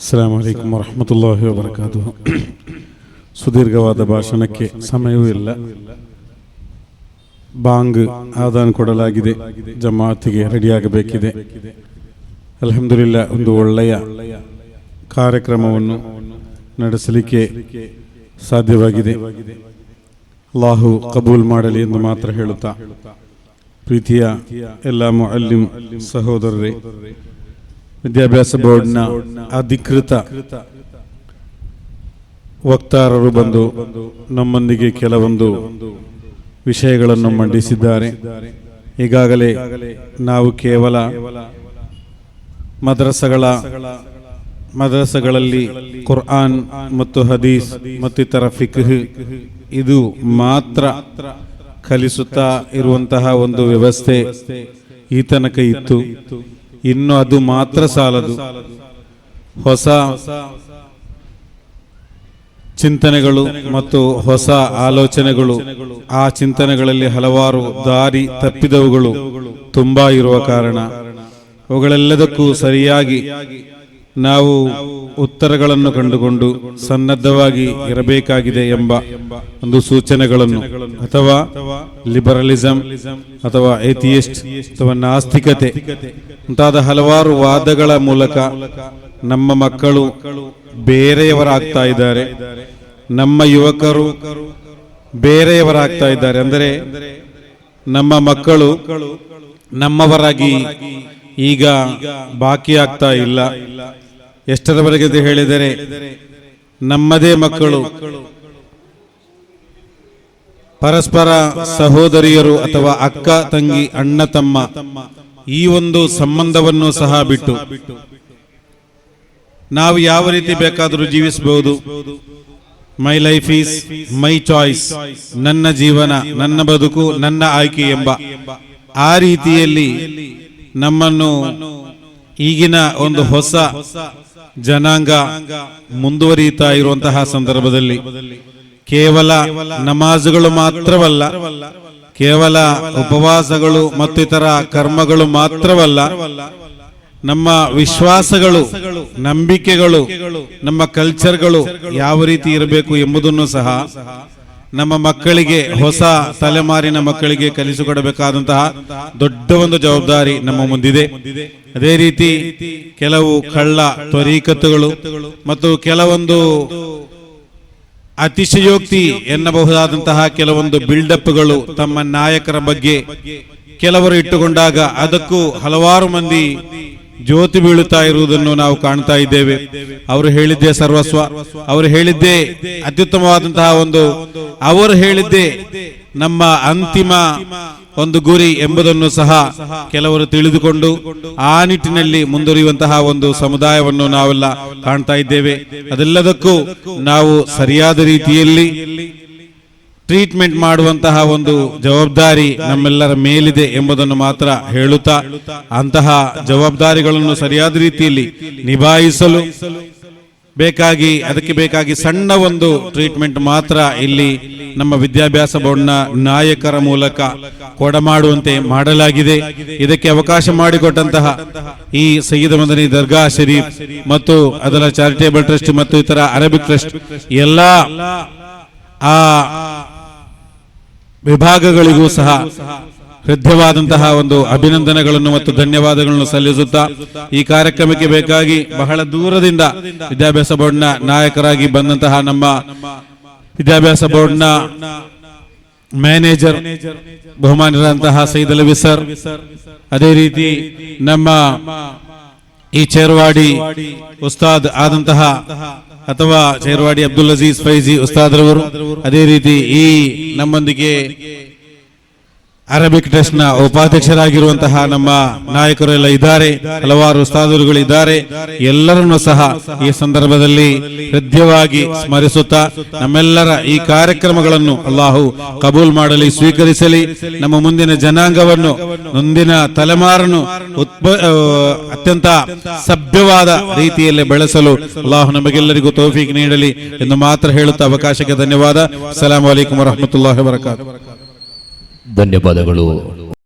ಅಸ್ಸಾಂ ವಲೈಕಮ್ ವರಹಮತುಲ್ಲಾಹಿ ವಬರಕಾತು ಸುದೀರ್ಘವಾದ ಭಾಷಣಕ್ಕೆ ಸಮಯವೂ ಇಲ್ಲ ಬಾಂಗ್ ಆದಾನ್ ಕೊಡಲಾಗಿದೆ ಜಮಾತಿಗೆ ರೆಡಿಯಾಗಬೇಕಿದೆ ಅಲ್ಹಮ್ದುಲಿಲ್ಲ ಒಂದು ಒಳ್ಳೆಯ ಕಾರ್ಯಕ್ರಮವನ್ನು ನಡೆಸಲಿಕ್ಕೆ ಸಾಧ್ಯವಾಗಿದೆ ಅಲ್ಲಾಹು ಕಬೂಲ್ ಮಾಡಲಿ ಎಂದು ಮಾತ್ರ ಹೇಳುತ್ತಾ ಪ್ರೀತಿಯ ಎಲ್ಲ ಅಲ್ಲಿಂ ಸಹೋದರರೇ ವಿದ್ಯಾಭ್ಯಾಸ ಬೋರ್ಡ್ನ ಅಧಿಕೃತ ವಕ್ತಾರರು ಬಂದು ನಮ್ಮೊಂದಿಗೆ ಕೆಲವೊಂದು ವಿಷಯಗಳನ್ನು ಮಂಡಿಸಿದ್ದಾರೆ. ಈಗಾಗಲೇ ನಾವು ಕೇವಲ ಮದ್ರಸಗಳ ಮದ್ರಸಗಳಲ್ಲಿ ಕುರ್ಆನ್ ಮತ್ತು ಹದೀಸ್ ಮತ್ತಿತರ ಫಿಕ್ಹ್ ಇದು ಮಾತ್ರ ಕಲಿಸುತ್ತಾ ಇರುವಂತಹ ಒಂದು ವ್ಯವಸ್ಥೆ ಈತನಕ ತನಕ ಇತ್ತು. ಇನ್ನು ಅದು ಮಾತ್ರ ಸಾಲದು. ಹೊಸ ಚಿಂತನೆಗಳು ಮತ್ತು ಹೊಸ ಆಲೋಚನೆಗಳು. ಆ ಚಿಂತನೆಗಳಲ್ಲಿ ಹಲವಾರು ದಾರಿ ತಪ್ಪಿದವುಗಳು ತುಂಬಾ ಇರುವ ಕಾರಣ. ಅವುಗಳೆಲ್ಲದಕ್ಕೂ ಸರಿಯಾಗಿ ನಾವು ಉತ್ತರಗಳನ್ನು ಕಂಡುಕೊಂಡು ಸನ್ನದ್ಧವಾಗಿ ಇರಬೇಕಾಗಿದೆ ಎಂಬ ಒಂದು ಸೂಚನೆಗಳನ್ನು. ಅಥವಾ ಲಿಬರಲಿಸಂ, ಅಥವಾ ಏಥಿಯಸ್ಟ್, ಅಥವಾ ನಾಸ್ತಿಕತೆ ಮುಂತಾದ ಹಲವಾರು ವಾದಗಳ ಮೂಲಕ ನಮ್ಮ ಮಕ್ಕಳು ಬೇರೆಯವರಾಗ್ತಾ ಇದ್ದಾರೆ. ನಮ್ಮ ಯುವಕರು ಬೇರೆಯವರಾಗ್ತಾ ಇದ್ದಾರೆ. ಅಂದರೆ ನಮ್ಮ ಮಕ್ಕಳು ನಮ್ಮವರಾಗಿ ಈಗ ಬಾಕಿ ಆಗ್ತಾ ಇಲ್ಲ. ಎಷ್ಟರವರೆಗೆ ಹೇಳಿದರೆ, ನಮ್ಮದೇ ಮಕ್ಕಳು, ಪರಸ್ಪರ ಸಹೋದರಿಯರು ಅಥವಾ ಅಕ್ಕ, ತಂಗಿ, ಅಣ್ಣ, ತಮ್ಮ, ಈ ಒಂದು ಸಂಬಂಧವನ್ನು ಸಹ ಬಿಟ್ಟು, ನಾವು ಯಾವ ರೀತಿ ಬೇಕಾದರೂ ಜೀವಿಸಬಹುದು? My life is my choice ನನ್ನ ಜೀವನ, ನನ್ನ ಬದುಕು, ನನ್ನ ಆಯ್ಕೆ ಎಂಬ ಆ ರೀತಿಯಲ್ಲಿ ನಮ್ಮನ್ನು ಈಗಿನ ಒಂದು ಹೊಸ ಜನಾಂಗ ಮುಂದುವರಿಯುತ್ತಾ ಇರುವಂತಹ ಸಂದರ್ಭದಲ್ಲಿ ಕೇವಲ ನಮಾಜುಗಳು ಮಾತ್ರವಲ್ಲ, ಕೇವಲ ಉಪವಾಸಗಳು ಮತ್ತಿತರ ಕರ್ಮಗಳು ಮಾತ್ರವಲ್ಲ, ನಮ್ಮ ವಿಶ್ವಾಸಗಳು, ನಂಬಿಕೆಗಳು, ನಮ್ಮ ಕಲ್ಚರ್ಗಳು ಯಾವ ರೀತಿ ಇರಬೇಕು ಎಂಬುದನ್ನು ಸಹ ನಮ್ಮ ಮಕ್ಕಳಿಗೆ ಹೊಸ ತಲೆಮಾರಿನ ಮಕ್ಕಳಿಗೆ ಕಲಿಸಿಕೊಡಬೇಕಾದಂತಹ ದೊಡ್ಡ ಒಂದು ಜವಾಬ್ದಾರಿ ನಮ್ಮ ಮುಂದಿದೆ. ಅದೇ ರೀತಿ ಕೆಲವು ಕಳ್ಳ, ತ್ವರೀಕತ್ತುಗಳು ಮತ್ತು ಕೆಲವೊಂದು ಅತಿಶಯೋಕ್ತಿ ಎನ್ನಬಹುದಾದಂತಹ ಕೆಲವೊಂದು ಬಿಲ್ಡಪ್ಗಳು ತಮ್ಮ ನಾಯಕರ ಬಗ್ಗೆ ಕೆಲವರು ಇಟ್ಟುಕೊಂಡಾಗ ಅದಕ್ಕೂ ಹಲವಾರು ಮಂದಿ ಜ್ಯೋತಿ ಬೀಳುತ್ತಾ ಇರುವುದನ್ನು ನಾವು ಕಾಣ್ತಾ ಇದ್ದೇವೆ. ಅವರು ಹೇಳಿದ್ದೆ ಸರ್ವಸ್ವ. ಅವರು ಹೇಳಿದ್ದೇ ಅತ್ಯುತ್ತಮವಾದಂತಹ ಒಂದು ಅವರು ಹೇಳಿದ್ದೆ ನಮ್ಮ ಅಂತಿಮ ಒಂದು ಗುರಿ ಎಂಬುದನ್ನು ಸಹ ಕೆಲವರು ತಿಳಿದುಕೊಂಡು ಆ ನಿಟ್ಟಿನಲ್ಲಿ ಮುಂದುವರಿಯುವಂತಹ ಒಂದು ಸಮುದಾಯವನ್ನು ನಾವೆಲ್ಲ ಕಾಣ್ತಾ ಇದ್ದೇವೆ. ಅದೆಲ್ಲದಕ್ಕೂ ನಾವು ಸರಿಯಾದ ರೀತಿಯಲ್ಲಿ ಟ್ರೀಟ್ಮೆಂಟ್ ಮಾಡುವಂತಹ ಒಂದು ಜವಾಬ್ದಾರಿ ನಮ್ಮೆಲ್ಲರ ಮೇಲಿದೆ ಎಂಬುದನ್ನು ಮಾತ್ರ ಹೇಳುತ್ತಾ, ಅಂತಹ ಜವಾಬ್ದಾರಿಗಳನ್ನು ಸರಿಯಾದ ರೀತಿಯಲ್ಲಿ ನಿಭಾಯಿಸಲು ಬೇಕಾಗಿ, ಅದಕ್ಕೆ ಬೇಕಾಗಿ ಸಣ್ಣ ಒಂದು ಟ್ರೀಟ್ಮೆಂಟ್ ಮಾತ್ರ ಇಲ್ಲಿ ನಮ್ಮ ವಿದ್ಯಾಭ್ಯಾಸ ಬೋರ್ಡ್ನ ನಾಯಕರ ಮೂಲಕ ಕೊಡಮಾಡುವಂತೆ ಮಾಡಲಾಗಿದೆ. ಇದಕ್ಕೆ ಅವಕಾಶ ಮಾಡಿಕೊಟ್ಟಂತಹ ಈ ಸಯ್ಯದ ಮದನಿ ದರ್ಗಾ ಶರೀಫ್ ಮತ್ತು ಅದರ ಚಾರಿಟೇಬಲ್ ಟ್ರಸ್ಟ್ ಮತ್ತು ಇತರ ಅರಬಿಕ್ ಟ್ರಸ್ಟ್ ಎಲ್ಲ ಆ ವಿಭಾಗಗಳಿಗೂ ಸಹ ಹೃದಯವಾದಂತಹ ಒಂದು ಅಭಿನಂದನೆಗಳನ್ನು ಮತ್ತು ಧನ್ಯವಾದಗಳನ್ನು ಸಲ್ಲಿಸುತ್ತಾ ಈ ಕಾರ್ಯಕ್ರಮಕ್ಕೆ ಬೇಕಾಗಿ ಬಹಳ ದೂರದಿಂದ ವಿದ್ಯಾಭ್ಯಾಸ ಬೋರ್ಡ್ನ ನಾಯಕರಾಗಿ ಬಂದಂತಹ ನಮ್ಮ ವಿದ್ಯಾಭ್ಯಾಸ ಬೋರ್ಡ್ನ ಮ್ಯಾನೇಜರ್ ಬಹುಮಾನರಾದಂತಹ ಸೈದ್ ಅಲವಿ ಸರ್, ಅದೇ ರೀತಿ ನಮ್ಮ ಈ ಚೇರ್ವಾಡಿ ಉಸ್ತಾದ್ ಆದಂತಹ ಅಥವಾ ಚೇರ್ವಾಡಿ ಅಬ್ದುಲ್ ಅಜೀಜ್ ಫೈಜಿ ಉಸ್ತಾದ್ರವರು ಅದೇ ರೀತಿ ಈ ನಮ್ಮೊಂದಿಗೆ ಅರಬಿಕ್ ಟ್ರಸ್ಟ್ ಉಪಾಧ್ಯಕ್ಷರಾಗಿರುವಂತಹ ನಮ್ಮ ನಾಯಕರು ಎಲ್ಲ ಇದ್ದಾರೆ, ಹಲವಾರು ಉಸ್ತಾದರುಗಳು ಇದ್ದಾರೆ ಎಲ್ಲರನ್ನು ಸಹ ಈ ಸಂದರ್ಭದಲ್ಲಿ ಹೃದಯವಾಗಿ ಸ್ಮರಿಸುತ್ತಾ ನಮ್ಮೆಲ್ಲರ ಈ ಕಾರ್ಯಕ್ರಮಗಳನ್ನು ಅಲ್ಲಾಹು ಕಬೂಲ್ ಮಾಡಲಿ, ಸ್ವೀಕರಿಸಲಿ. ನಮ್ಮ ಮುಂದಿನ ಜನಾಂಗವನ್ನು, ಮುಂದಿನ ತಲೆಮಾರನ್ನು ಉತ್ಪ ಅತ್ಯಂತ ಸಭ್ಯವಾದ ರೀತಿಯಲ್ಲಿ ಬೆಳೆಸಲು ಅಲ್ಲಾಹು ನಮಗೆಲ್ಲರಿಗೂ ತೌಫೀಕ್ ನೀಡಲಿ ಎಂದು ಮಾತ್ರ ಹೇಳುತ್ತಾ ಅವಕಾಶಕ್ಕೆ ಧನ್ಯವಾದ. ಸಲಾಂ ವಲೈಕುಮ್ ವರಹಮತುಲ್ಲಾಹಿ ವಬರಕಾತು. ധന്യവാദങ്ങളോ